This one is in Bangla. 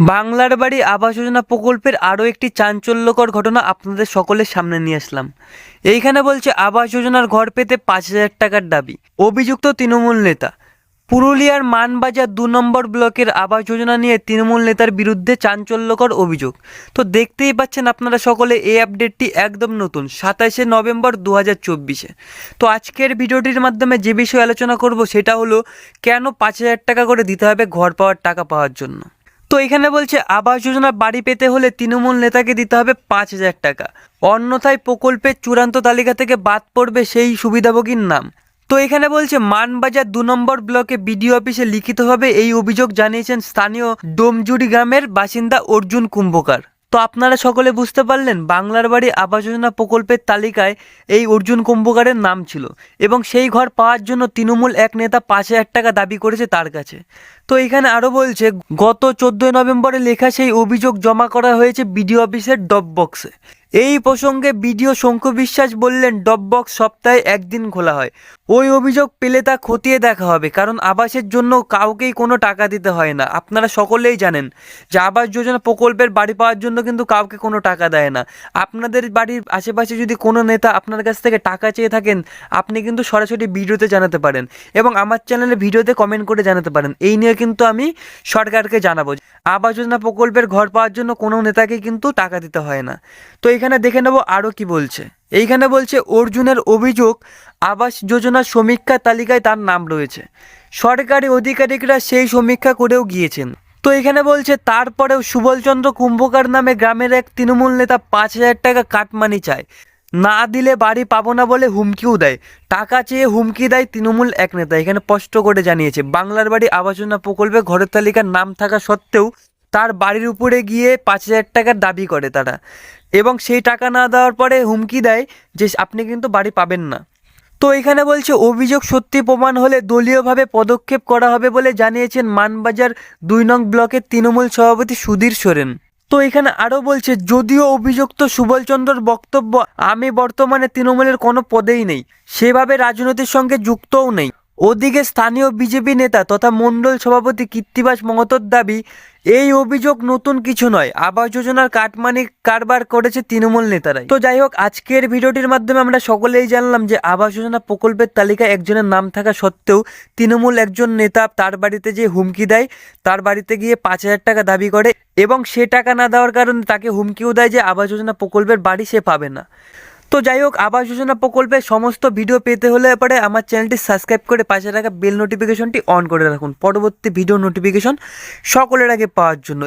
বাংলার বাড়ি আবাস যোজনা প্রকল্পের আরও একটি চাঞ্চল্যকর ঘটনা আপনাদের সকলের সামনে নিয়ে আসলাম। এইখানে বলছে, আবাস যোজনার ঘর পেতে পাঁচ হাজার টাকার দাবি। অভিযুক্ত তৃণমূল নেতা। পুরুলিয়ার মানবাজার দু নম্বর ব্লকের আবাস যোজনা নিয়ে তৃণমূল নেতার বিরুদ্ধে চাঞ্চল্যকর অভিযোগ। তো দেখতেই পাচ্ছেন আপনারা সকলে, এই আপডেটটি একদম নতুন, সাতাশে নভেম্বর দু হাজার চব্বিশে। তো আজকের ভিডিওটির মাধ্যমে যে বিষয়ে আলোচনা করব, সেটা হলো, কেন পাঁচ হাজার টাকা করে দিতে হবে ঘর পাওয়ার টাকা পাওয়ার জন্য? তো এখানে বলছে, আবাস যোজনা বাড়ি পেতে হলে তৃণমূল নেতাকে দিতে হবে পাঁচ হাজার টাকা। অন্যথায় প্রকল্পের চূড়ান্ত তালিকা থেকে বাদ পড়বে সেই সুবিধাভোগীর নাম। তো এখানে বলছে, মানবাজার দু নম্বর ব্লকে বিডিও অফিসে লিখিতভাবে এই অভিযোগ জানিয়েছেন স্থানীয় ডোমজুড়ি গ্রামের বাসিন্দা অর্জুন কুম্ভকার। তো আপনারা সকলে বুঝতে পারলেন, বাংলার বাড়ি আবাস যোজনা প্রকল্পের তালিকায় এই অর্জুন কুম্ভকারের নাম ছিল এবং সেই ঘর পাওয়ার জন্য তৃণমূল এক নেতা পাঁচ হাজার টাকা দাবি করেছে তার কাছে। তো এখানে আরও বলছে, গত চোদ্দোই নভেম্বরে লেখা সেই অভিযোগ জমা করা হয়েছে বিডিও অফিসের ডব বক্সে এই প্রসঙ্গে বিডিও শঙ্কু বিশ্বাস বললেন, ডব বক্স সপ্তাহে একদিন খোলা হয়। ওই অভিযোগ পেলে তা খতিয়ে দেখা হবে, কারণ আবাসের জন্য কাউকেই কোনো টাকা দিতে হয় না। আপনারা সকলেই জানেন যে আবাস যোজনা প্রকল্পের বাড়ি পাওয়ার জন্য কিন্তু কাউকে কোনো টাকা দেয় না। আপনাদের বাড়ির আশেপাশে যদি কোনো নেতা আপনার কাছ থেকে টাকা চেয়ে থাকেন, আপনি কিন্তু সরাসরি ভিডিওতে জানাতে পারেন এবং আমার চ্যানেলে ভিডিওতে কমেন্ট করে জানাতে পারেন। এই নিয়ে কিন্তু আমি সরকারকে জানাব আবাস যোজনা প্রকল্পের ঘর পাওয়ার জন্য কোনো নেতাকে কিন্তু টাকা দিতে হয় না। তো এখানে দেখে নেব আরও কি বলছে। এইখানে বলছে, অর্জুনের অভিযোগ, আবাস যোজনার সমীক্ষা তালিকায় তার নাম রয়েছে। সরকারি আধিকারিকরা সেই সমীক্ষা করেও গিয়েছেন। তো এখানে বলছে, তারপরেও সুবলচন্দ্র কুম্ভকার নামে গ্রামের এক তৃণমূল নেতা পাঁচ হাজার টাকা কাটমানি চায়। না দিলে বাড়ি পাবো না বলে হুমকিও দেয়। টাকা চেয়ে হুমকি দেয় তৃণমূল এক নেতা। এখানে স্পষ্ট করে জানিয়েছে, বাংলার বাড়ি আবাসনা প্রকল্পে ঘরের তালিকার নাম থাকা সত্ত্বেও তার বাড়ির উপরে গিয়ে পাঁচ হাজার টাকার দাবি করে তারা। এবং সেই টাকা না দেওয়ার পরে হুমকি দেয় যে আপনি কিন্তু বাড়ি পাবেন না। তো এখানে বলছে, অভিযোগ সত্যি প্রমাণ হলে দলীয়ভাবে পদক্ষেপ করা হবে বলে জানিয়েছেন মানবাজার দুই নং ব্লকের তৃণমূল সভাপতি সুধীর সোরেন। তো এখানে আরও বলছে, যদিও অভিযুক্ত সুবলচন্দ্রর বক্তব্য আমি বর্তমানে তৃণমূলের কোনো পদেই নেই। সেভাবে রাজনীতির সঙ্গে যুক্তও নেই। ওদিকে স্থানীয় বিজেপি নেতা তথা মণ্ডল সভাপতি কীর্তিবাস মহতোর দাবি এই অভিযোগ নতুন কিছু নয়। আবাস যোজনার কাটমানি কারবার করেছে তৃণমূল নেতারাই। তো যাই হোক, আজকের ভিডিওটির মাধ্যমে আমরা সকলেই জানলাম যে আবাস যোজনা প্রকল্পের তালিকায় একজনের নাম থাকা সত্ত্বেও তৃণমূল একজন নেতা তার বাড়িতে যে হুমকি দেয়, তার বাড়িতে গিয়ে পাঁচ হাজার টাকা দাবি করে এবং সে টাকা না দেওয়ার কারণে তাকে হুমকিও দেয় যে আবাস যোজনা প্রকল্পের বাড়ি সে পাবে না। তো যাই হোক, আবাস যোজনা প্রকল্পে সমস্ত ভিডিও পেতে হলে পরে আমার চ্যানেলটি সাবস্ক্রাইব করে পাশে রাখা বেল নোটিফিকেশনটি অন করে রাখুন। পরবর্তী ভিডিও নোটিফিকেশন সকলের আগে পাওয়ার জন্য।